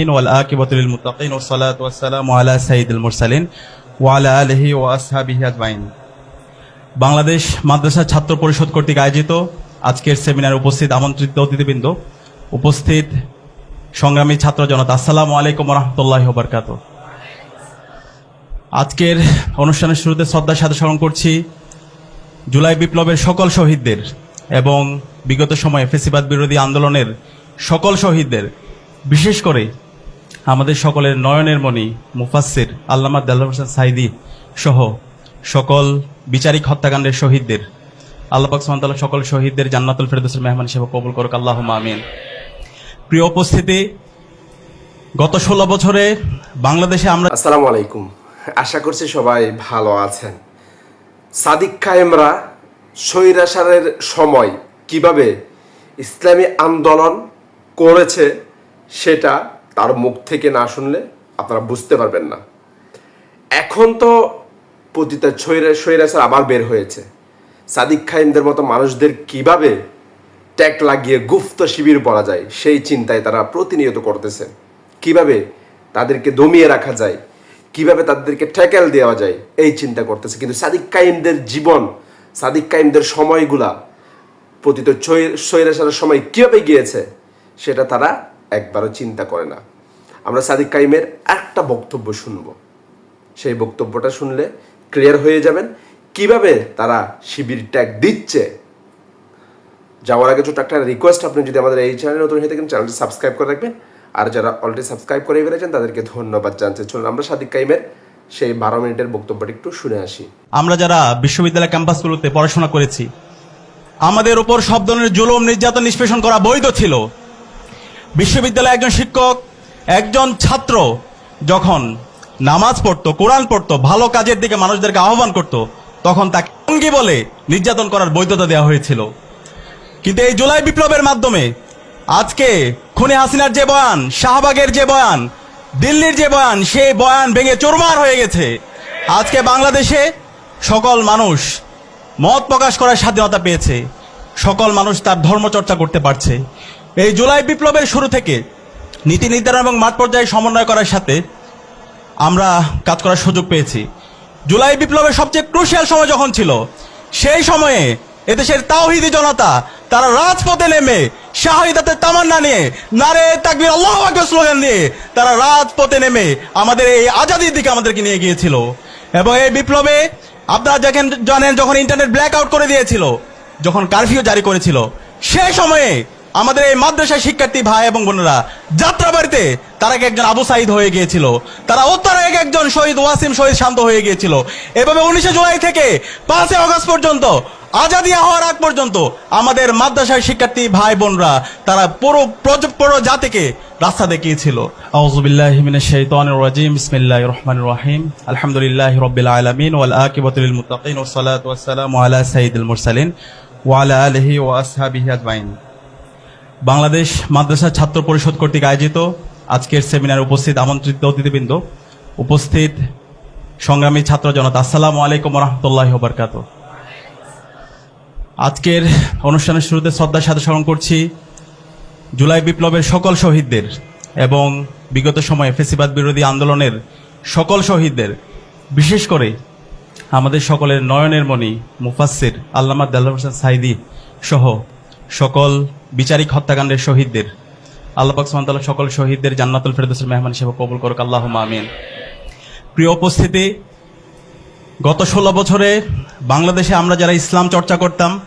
والآكبة للمتقين والصلاة والسلام على سيد المرسلين وعلى آله وأصحابه أجمعين বাংলাদেশ মাদ্রাসা ছাত্র পরিষদ কর্তৃক আয়োজিত আজকের সেমিনারে উপস্থিত আমন্ত্রিত অতিথিবৃন্দ উপস্থিত সংগ্রামী ছাত্র জনতা আসসালামু আলাইকুম রহমতুল্লাহ বরকাত আজকের অনুষ্ঠানের শুরুতে শ্রদ্ধার সাথে স্মরণ করছি জুলাই বিপ্লবের সকল শহীদদের এবং বিগত সময়ে ফেসিবাদ বিরোধী আন্দোলনের সকল শহীদদের বিশেষ করে আমাদের সকলের নয়নের মণি মুফাসির আল্লামা দেল্লাহ হোসেন সাইদি সহ সকল বিচারিক হত্যাকাণ্ডের শহীদদের। আল্লাহ সুবহানাহু সকল শহীদদের জান্নাতুল ফেরদৌসের মেহমান হিসেবে কবুল করুক, আল্লাহুম্মা আমিন। প্রিয় উপস্থিতি, গত ষোলো বছরে বাংলাদেশে আমরা আসসালামু আলাইকুম। আশা করছি সবাই ভালো আছেন। সাদিক কায়েমরা স্বৈরাচারের সময় কীভাবে ইসলামী আন্দোলন করেছে সেটা তার মুখ থেকে না শুনলে আপনারা বুঝতে পারবেন না। এখন তো পতিতা স্বৈরা স্বৈরাচার আবার বের হয়েছে। সাদিক খাইমদের মতো মানুষদের কীভাবে ট্যাগ লাগিয়ে গুপ্ত শিবির পড়া যায়, সেই চিন্তায় তারা প্রতিনিয়ত করতেছে। কীভাবে তাদেরকে দমিয়ে রাখা যায়, কীভাবে তাদেরকে ট্যাকেল দেওয়া যায়, এই চিন্তা করতেছে। কিন্তু সাদিক কাইমদের জীবন, সাদিক কাইমদের সময়গুলা পতিত স্বৈরাচারের সময় কীভাবে গিয়েছে, সেটা তারা একবারও চিন্তা করে না। আমরা সাদিক কাইমের একটা বক্তব্য শুনব। সেই বক্তব্যটা শুনলে ক্লিয়ার হয়ে যাবেন কীভাবে তারা শিবির ট্যাগ দিচ্ছে। যাওয়ার আগে ছোট একটা রিকোয়েস্ট আপনি যদি আমাদের এই চ্যানেলে নতুন হয়ে থাকেন চ্যানেলটি সাবস্ক্রাইব করে রাখবেন। আর যারা অলরেডি সাবস্ক্রাইব করে ফেলেছেন, তাদেরকে ধন্যবাদ জানতে চলুন। আমরা সাদিক কাইমের সেই বারো মিনিটের বক্তব্যটি একটু শুনে আসি। আমরা যারা বিশ্ববিদ্যালয় ক্যাম্পাসগুলোতে পড়াশোনা করেছি, আমাদের উপর সব ধরনের জুলুম, নির্যাতন, নিষ্পেষণ করা বৈধ ছিল। বিশ্ববিদ্যালয়ে একজন শিক্ষক, একজন ছাত্র যখন নামাজ পড়তো, কোরআন পড়তো, ভালো কাজের দিকে মানুষদেরকে আহ্বান করত, তখন তাকে অঙ্গি বলে নির্যাতন করার বৈধতা দেওয়া হয়েছিল। কিন্তু এই জুলাই বিপ্লবের মাধ্যমে আজকে খুনে হাসিনার যে বয়ান, শাহবাগের যে বয়ান, দিল্লির যে বয়ান, সেই বয়ান ভেঙে চোরমার হয়ে গেছে। আজকে বাংলাদেশে সকল মানুষ মত প্রকাশ করার স্বাধীনতা পেয়েছে। সকল মানুষ তার ধর্মচর্চা করতে পারছে। এই জুলাই বিপ্লবের শুরু থেকে নীতি নির্ধারণ এবং মাঠ পর্যায়ে সমন্বয় করার সাথে আমরা কাজ করার সুযোগ পেয়েছি। জুলাই বিপ্লবের সবচেয়ে ক্রুশিয়াল সময় যখন ছিল, সেই সময়ে এদেশের তাওহিদি জনতা তারা রাজপথে নেমে শাহিদাতের তামান্না নিয়ে, নারে তাকবির, আল্লাহ স্লোগান নিয়ে তারা রাজপথে নেমে আমাদের এই আজাদির দিকে আমাদেরকে নিয়ে গিয়েছিল। এবং এই বিপ্লবে আপনারা দেখেন, জানেন, যখন ইন্টারনেট ব্ল্যাক আউট করে দিয়েছিল, যখন কারফিউ জারি করেছিল সেই সময়ে আমাদের এই মাদ্রাসা শিক্ষার্থী ভাই এবং বোনেরা, যাত্রাবাড়িতে তারা এক একজন আবু সাইদ হয়ে গিয়েছিল? তারা উত্তর এক একজন শহীদ ওয়াসিম শহীদ শান্ত হয়ে গিয়েছিল। এভাবে উনিশে জুলাই থেকে পাঁচই আগস্ট পর্যন্ত, আজাদি হওয়ার আগ পর্যন্ত আমাদের মাদ্রাসার শিক্ষার্থী ভাই বোনরা, তারা পুরো পুরো জাতিকে রাস্তা দেখিয়েছিল। রাজিম, বিসমিল্লাহির রহমানির রহিম। আলহামদুলিল্লাহি মুরসালিন ওয়া আলা বাংলাদেশ মাদ্রাসা ছাত্র পরিষদ কর্তৃক আয়োজিত আজকের সেমিনারে উপস্থিত আমন্ত্রিত অতিথিবৃন্দ, উপস্থিত সংগ্রামী ছাত্র জনতা, আসসালামু আলাইকুম রহমতুল্লাহ বরকাত আজকের অনুষ্ঠানের শুরুতে শ্রদ্ধার সাথে স্মরণ করছি জুলাই বিপ্লবের সকল শহীদদের এবং বিগত সময়ে ফেসিবাদ বিরোধী আন্দোলনের সকল শহীদদের, বিশেষ করে আমাদের সকলের নয়নের মণি মুফাসির আল্লামা দেল্লাহ হোসেন সাইদি সহ সকল বিচারিক হত্যাকাণ্ডের শহীদদের, আল্লাহ পাক সুবহানাহু ওয়া তাআলা সকল শহীদদের জান্নাতুল ফেরদৌসের মেহমান হিসেবে কবুল করুক, আল্লাহুম্মা আমিন। প্রিয় উপস্থিতি, গত ষোলো বছরে বাংলাদেশে আমরা যারা ইসলাম চর্চা করতাম,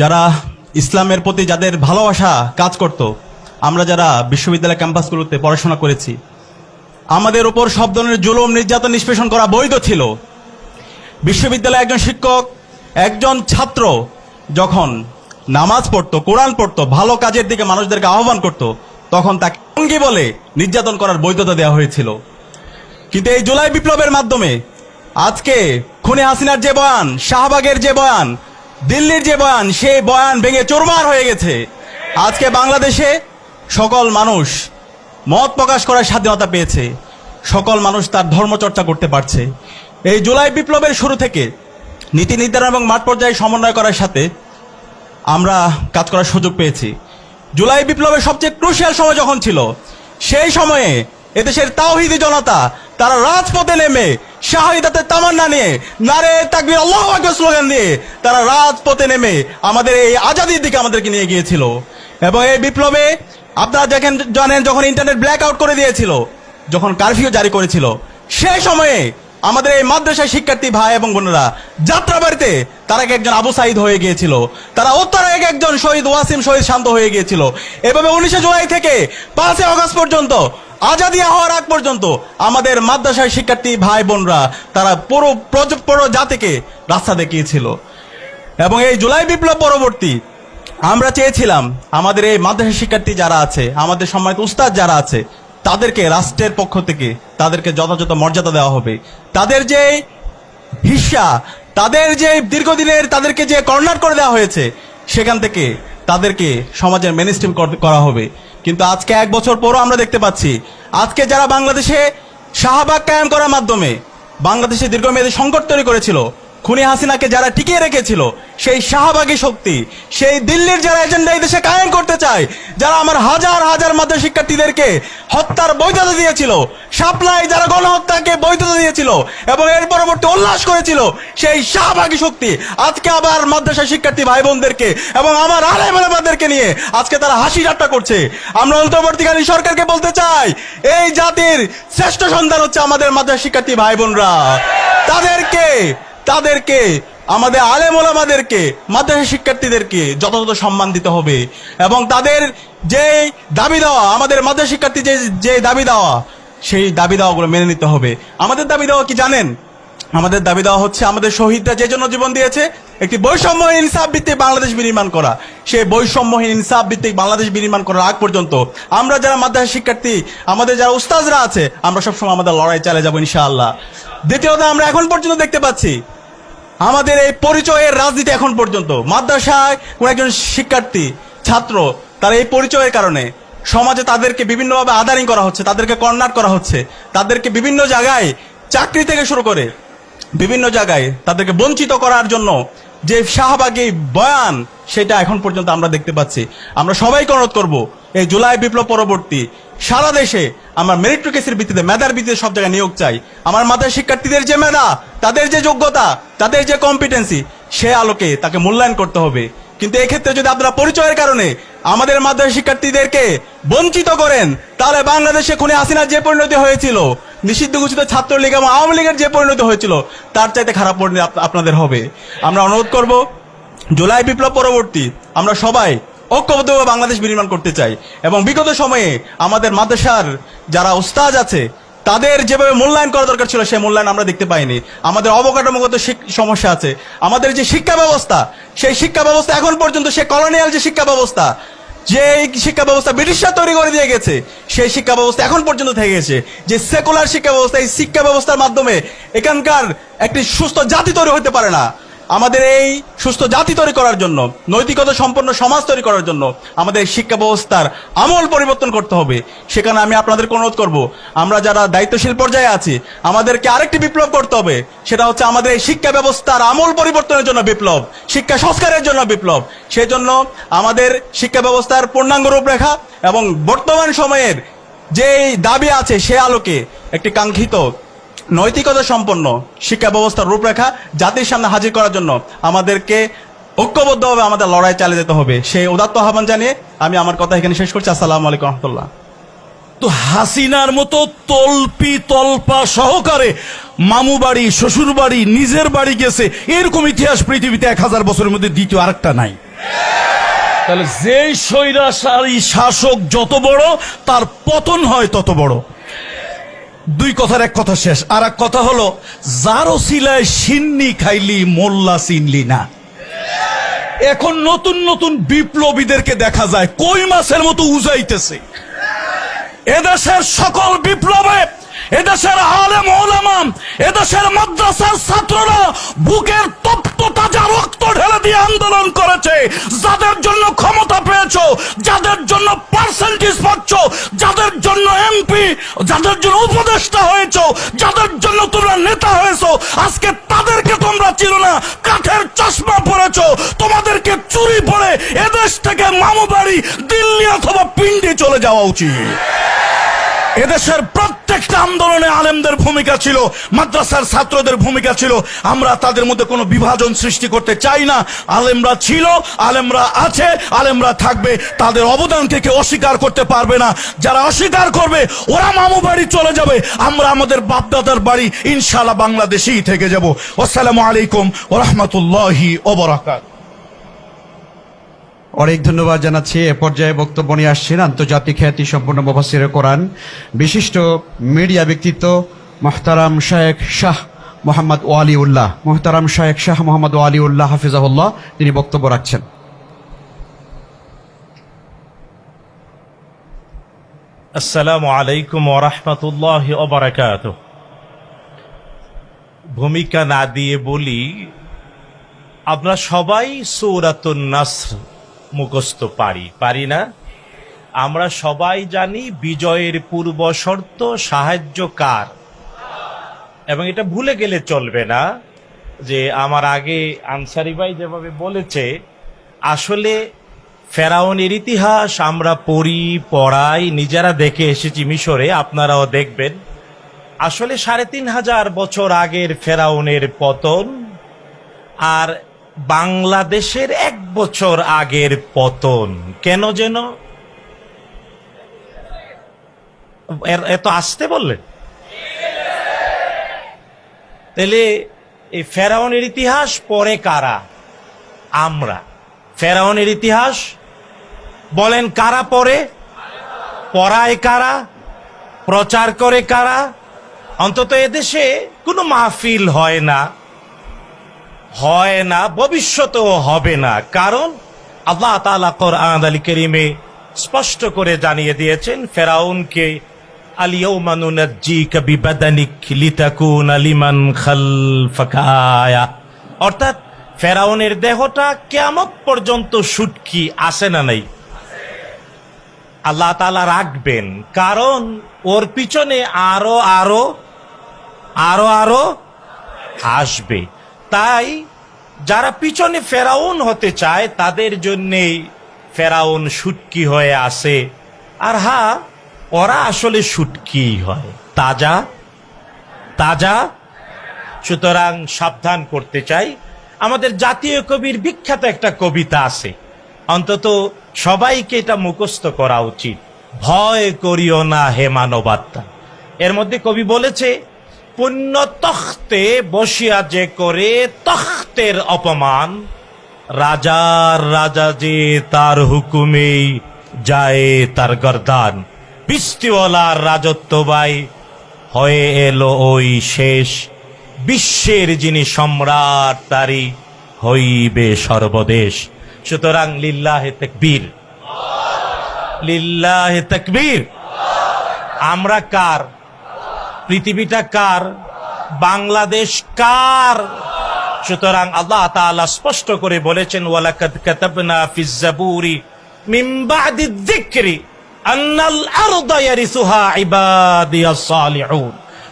যারা ইসলামের প্রতি যাদের ভালোবাসা কাজ করত, আমরা যারা বিশ্ববিদ্যালয় ক্যাম্পাসগুলোতে পড়াশোনা করেছি, আমাদের উপর সব ধরনের জুলুম, নির্যাতন, নিষ্পেষণ করা বৈধ ছিল। বিশ্ববিদ্যালয়ে একজন শিক্ষক, একজন ছাত্র যখন নামাজ পড়তো, কোরআন পড়তো, ভালো কাজের দিকে মানুষদেরকে আহ্বান করত, তখন তাকে অঙ্গি বলে নির্যাতন করার বৈধতা দেওয়া হয়েছিল। কিন্তু এই জুলাই বিপ্লবের মাধ্যমে আজকে খুনে হাসিনার যে বয়ান, শাহবাগের যে বয়ান, দিল্লির যে বয়ান, সেই বয়ান ভেঙে চোরমার হয়ে গেছে। আজকে বাংলাদেশে সকল মানুষ মত প্রকাশ করার স্বাধীনতা পেয়েছে। সকল মানুষ তার ধর্মচর্চা করতে পারছে। এই জুলাই বিপ্লবের শুরু থেকে নীতি নির্ধারণ এবং মাঠ পর্যায়ে সমন্বয় করার সাথে আমরা কাজ করার সুযোগ পেয়েছি। জুলাই বিপ্লবের সবচেয়ে ক্রুশিয়াল সময় যখন ছিল, সেই সময়ে এদেশের তাওহিদি জনতা তারা রাজপথে নেমে শাহিদাতের তামান্না নিয়ে, নারে তাকবির, আল্লাহ স্লোগান দিয়ে তারা রাজপথে নেমে আমাদের এই আজাদির দিকে আমাদেরকে নিয়ে গিয়েছিল। এবং এই বিপ্লবে আপনারা দেখেন, জানেন, যখন ইন্টারনেট ব্ল্যাক আউট করে দিয়েছিল, যখন কারফিউ জারি করেছিল সেই সময়ে আমাদের এই মাদ্রাসার শিক্ষার্থী ভাই এবং বোনেরা যাত্রাবাড়িতে তারা এক একজন আবু সাইদ হয়ে গিয়েছিল। তারা উত্তর এক একজন শহীদ ওয়াসিম, শহীদ শান্ত হয়ে গিয়েছিল। এভাবে উনিশে জুলাই থেকে পাঁচে আগস্ট পর্যন্ত, আজাদি হওয়ার আগ পর্যন্ত আমাদের মাদ্রাসার শিক্ষার্থী ভাই বোনরা, তারা পুরো পুরো জাতিকে রাস্তা দেখিয়েছিল। এবং এই জুলাই বিপ্লব পরবর্তী আমরা চেয়েছিলাম, আমাদের এই মাদ্রাসা শিক্ষার্থী যারা আছে, আমাদের সম্মানিত উস্তাদ যারা আছে, তাদেরকে রাষ্ট্রের পক্ষ থেকে তাদেরকে যথাযথ মর্যাদা দেওয়া হবে। তাদের যে হিস্সা তাদের যে দীর্ঘদিনের তাদেরকে যে কর্নার করে দেওয়া হয়েছে, সেখান থেকে তাদেরকে সমাজের মেন স্ট্রিম করা হবে। কিন্তু আজকে এক বছর পরও আমরা দেখতে পাচ্ছি, আজকে যারা বাংলাদেশে শাহবাগ কায়েম করার মাধ্যমে বাংলাদেশে দীর্ঘমেয়াদী সংকট তৈরি করেছিল খুনি হাসিনাকে যারা টিকিয়ে রেখেছিল, সেই শাহবাগী শক্তি, সেই দিল্লির যারা এজেন্ডা এই দেশে কায়েম করতে চায়, যারা আমার হাজার হাজার মাদ্রাসা শিক্ষার্থীদেরকে হত্যার বৈধতা দিয়েছিল, সাপ্লাই যারা গণহত্যাকে বৈধতা দিয়েছিল এবং এর পরবর্তী উল্লাস করেছিল, সেই শাহবাগী শক্তি, আজকে আবার মাদ্রাসা শিক্ষার্থী ভাই বোনদেরকে এবং আমার আলেম আলেমাদেরকে নিয়ে আজকে তারা হাসি ঠাট্টা করছে। আমরা অন্তর্বর্তীকালীন সরকারকে বলতে চাই, এই জাতির শ্রেষ্ঠ সন্তান হচ্ছে আমাদের মাদ্রাসা শিক্ষার্থী ভাই বোনরা তাদেরকে তাদেরকে, আমাদের আলেম ওলামাদেরকে, মাদ্রাসা শিক্ষার্থীদেরকে যথাযথ সম্মান দিতে হবে। এবং তাদের যে দাবি দেওয়া, আমাদের মাদ্রাসা শিক্ষার্থী যে যে দাবি দেওয়া, সেই দাবি দেওয়াগুলো মেনে নিতে হবে। আমাদের দাবি দেওয়া কি জানেন? আমাদের দাবি দেওয়া হচ্ছে আমাদের শহীদরা যে জন্য জীবন দিয়েছে, একটি বৈষম্যহীন ইনসাফ ভিত্তিক বাংলাদেশ বিনির্মাণ করা। সেই বৈষম্যহীন ইনসাফ ভিত্তিক বাংলাদেশ বিনির্মাণ করার আগ পর্যন্ত আমরা যারা মাদ্রাসা শিক্ষার্থী, আমাদের যারা উস্তাজরা আছে, আমরা সবসময় আমাদের লড়াই চালিয়ে যাব ইনশাআল্লাহ। দ্বিতীয়ত আমরা এখন পর্যন্ত দেখতে পাচ্ছি আমাদের এই পরিচয়ের রাজনীতি এখন পর্যন্ত। মাদ্রাসায় কোন একজন শিক্ষার্থী, ছাত্র, তার এই পরিচয়ের কারণে সমাজে তাদেরকে বিভিন্নভাবে আদারিং করা হচ্ছে, তাদেরকে কর্নার করা হচ্ছে, তাদেরকে বিভিন্ন জায়গায় চাকরি থেকে শুরু করে বিভিন্ন জায়গায় তাদেরকে বঞ্চিত করার জন্য যে শাহবাগী বয়ান সেটা এখন পর্যন্ত আমরা দেখতে পাচ্ছি। আমরা সবাইকে অনুরোধ করব, এই জুলাই বিপ্লব পরবর্তী সারা দেশে আমরা মেরিটোকেসের ভিত্তিতে, মেধার ভিত্তিতে সব জায়গায় নিয়োগ চাই। আমার মাথায় শিক্ষার্থীদের যে মেধা, তাদের যে যোগ্যতা, তাদের যে কম্পিটেন্সি সে আলোকে তাকে মূল্যায়ন করতে হবে। কিন্তু এক্ষেত্রে যদি আপনারা পরিচয়ের কারণে আমাদের মাদ্রাসা শিক্ষার্থীদেরকে বঞ্চিত করেন, তাহলে বাংলাদেশে খুনে হাসিনার যে পরিণতি হয়েছিল, নিষিদ্ধ ঘোষিত ছাত্রলীগ এবং আওয়ামী লীগের যে পরিণতি হয়েছিল, তার চাইতে খারাপ পরিণতি আপনাদের হবে। আমরা অনুরোধ করব জুলাই বিপ্লব পরবর্তী আমরা সবাই ঐক্যবদ্ধভাবে বাংলাদেশ বিনির্মাণ করতে চাই। এবং বিগত সময়ে আমাদের মাদ্রাসার যারা উস্তাজ আছে, তাদের যেভাবে মূল্যায়ন করা দরকার ছিল, সেই মূল্যায়ন আমরা দেখতে পাইনি। আমাদের অবকাঠামোগত সমস্যা আছে। আমাদের যে শিক্ষা ব্যবস্থা, সেই শিক্ষা ব্যবস্থা এখন পর্যন্ত সে কলোনিয়াল যে শিক্ষা ব্যবস্থা, যে শিক্ষা ব্যবস্থা ব্রিটিশরা তৈরি করে দিয়ে গেছে, সেই শিক্ষা ব্যবস্থা এখন পর্যন্ত থেকে গেছে। যে সেকুলার শিক্ষা ব্যবস্থা, এই শিক্ষা ব্যবস্থার মাধ্যমে এখানকার একটি সুস্থ জাতি তৈরি হতে পারে না। আমাদের এই সুস্থ জাতি তৈরি করার জন্য, নৈতিকতা সম্পন্ন সমাজ তৈরি করার জন্য আমাদের শিক্ষা ব্যবস্থার আমল পরিবর্তন করতে হবে। সেখানে আমি আপনাদেরকে অনুরোধ করব, আমরা যারা দায়িত্বশীল পর্যায়ে আছি, আমাদেরকে আরেকটি বিপ্লব করতে হবে। সেটা হচ্ছে আমাদের এই শিক্ষা ব্যবস্থার আমল পরিবর্তনের জন্য বিপ্লব, শিক্ষা সংস্কারের জন্য বিপ্লব। সেই জন্য আমাদের শিক্ষা ব্যবস্থার পূর্ণাঙ্গ রূপরেখা এবং বর্তমান সময়ের যে দাবি আছে সে আলোকে একটি কাঙ্ক্ষিত নৈতিকতা সম্পন্ন শিক্ষা ব্যবস্থার রূপরেখা জাতির সামনে হাজির করার জন্য আমাদেরকে ঐক্যবদ্ধভাবে আমাদের লড়াই চালিয়ে যেতে হবে। সেই উদাত্ত আহ্বান জানিয়ে আমি আমার কথা এখানে শেষ করছি। আসসালামু আলাইকুম রহমতুল্লাহ। তো হাসিনার মতো তলপি তলপা সহকারে মামু বাড়ি, শ্বশুর বাড়ি, নিজের বাড়ি গেছে, এরকম ইতিহাস পৃথিবীতে এক হাজার বছরের মধ্যে দ্বিতীয় আরেকটা নাই। তাহলে যেই স্বৈরাচারী শাসক যত বড়, তার পতন হয় তত বড়। দুই কথার এক কথা শেষ। আর এক কথা হলো যারও সিলায় সিন্নি খাইলি, মোল্লা চিনলি না। এখন নতুন নতুন বিপ্লবীদেরকে দেখা যায়, কই মাছের মতো উজাইতেছে। এদেশের সকল বিপ্লবে এদেশের আলেম ওলামাম এদেশের মাদ্রাসার ছাত্ররা বুকের তপ্ত তাজা রক্ত ঢেলে দিয়ে আন্দোলন করেছে। যাদের জন্য ক্ষমতা পেয়েছ, যাদের জন্য পার্সেন্টেজ পাচ্ছ, যাদের জন্য এমপি যাদের জন্য উপদেষ্টা হয়েছো, যাদের জন্য তোমরা নেতা হয়েছো, আজকে তাদেরকে তোমরা চিনো না, কাঠের চশমা পরেছো, তোমাদেরকে চুরি পরে এদেশ থেকে মামু বাড়ি দিল্লি অথবা পিন্ডে চলে যাওয়া উচিত। এদেশের প্রত্যেকটা আন্দোলনে আলেমদের ভূমিকা ছিল, মাদ্রাসার ছাত্রদের ভূমিকা ছিল। আমরা তাদের মধ্যে কোনো বিভাজন সৃষ্টি করতে চাই না। আলেমরা ছিল, আলেমরা আছে, আলেমরা থাকবে। তাদের অবদান থেকে অস্বীকার করতে পারবে না। যারা অস্বীকার করবে, ওরা মামু বাড়ি চলে যাবে। আমরা আমাদের বাপদাদার বাড়ি ইনশাআল্লাহ বাংলাদেশেই থেকে যাব। আসসালামু আলাইকুম ওরহমতুল্লাহি ওবরাকাত অনেক ধন্যবাদ জানাচ্ছি। এ পর্যায়ে বক্তব্য নিয়ে আসছেন আন্তর্জাতিক খ্যাতি সম্পন্ন মুফাসির কোরআন বিশিষ্ট মিডিয়া ব্যক্তিত্ব মোহতারাম শায়েখ শাহ মোহাম্মদ ওয়ালি উল্লাহ মোহতারাম শায়েখ শাহ মোহাম্মদ ওয়ালি উল্লাহ হাফিজাহুল্লাহ, তিনি বক্তব্য রাখছেন। আসসালামু আলাইকুম ওরহমতুল্লাহ ওবরাকাত ভূমিকা না দিয়ে বলি আমরা সবাই সৌরাতুন নাসর মুখস্থ পারি পারি না? আমরা সবাই জানি বিজয়ের পূর্ব শর্ত, সাহায্য কার। এবং এটা ভুলে গেলে চলবে না যে আমার আগে আনসারি ভাই যেভাবে বলেছে, আসলে ফেরাউনের ইতিহাস আমরা পড়ি, পড়াই, নিজেরা দেখে এসেছি মিশরে, আপনারাও দেখবেন। আসলে সাড়ে তিন হাজার বছর আগের ফেরাউনের পতন, আর বাংলাদেশের এক বছর আগের পতন। কেন যেন? এত আসতে বললেন। তাহলে এই ফেরাউনের ইতিহাস পরে কারা? আমরা। ফেরাউনের ইতিহাস? বলেন কারা পড়ে পড়ায় কারা? প্রচার করে কারা? অন্তত এদেশে কোনো মাহফিল হয় না। হয় না, ভবিষ্যতেও হবে না। কারণ আল্লাহ তাআলা কোরআন আলী করিমে স্পষ্ট করে জানিয়ে দিয়েছেন, ফেরাউনকে অর্থাৎ ফেরাউনের দেহটা কিয়ামত পর্যন্ত আসে না নাই? আল্লাহ তাআলা রাখবেন। কারণ ওর পিছনে আরও আরও আরও আরও আসবে। তাই যারা পিছনে ফেরাউন হতে চায়, তাদের জন্যেই ফেরাউন সুটকি হয়ে আসে। আর হা ওরা আসলে সুটকি হয়। তাজা তাজা। সুতরাং সাবধান করতে চাই। আমাদের জাতীয় কবির বিখ্যাত একটা কবিতা আছে। অন্তত সবাইকে এটা মুখস্থ করা উচিত। ভয় করিও না হে মানবাত্মা। এর মধ্যে কবি বলেছে পুণ্য তখ্তে বসিয়া যে করে তখ্তের অপমান, রাজার রাজা যে তার হুকুমেই যায় তার গর্দান। বৃষ্টিওয়ালার রাজত্ব বাই হয়ে এলো ওই শেষ। বিশ্বের যিনি সম্রাট, তারই হইবে সর্বদেশ। সুতরাং লিল্লাহে তকবীর। লিল্লাহে তকবীর। আমরা কার? পৃথিবীটা কার? বাংলাদেশ কার? সুতরাং আল্লাহ তাআলা স্পষ্ট করে বলেছেন, ওয়ালাকাদ কাতাবনা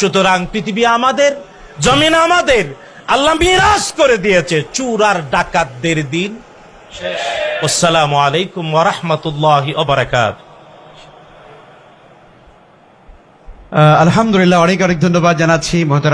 সুতরাং পৃথিবী আমাদের, জমিন আমাদের, আল্লাহ মিরাজ করে দিয়েছে চুর আর ডাকাতদের দিন আসসালামু আলাইকুম ওয়া রাহমাতুল্লাহি আলহামদুলিল্লাহ অনেক অনেক ধন্যবাদ জানাচ্ছি মোহতারাম।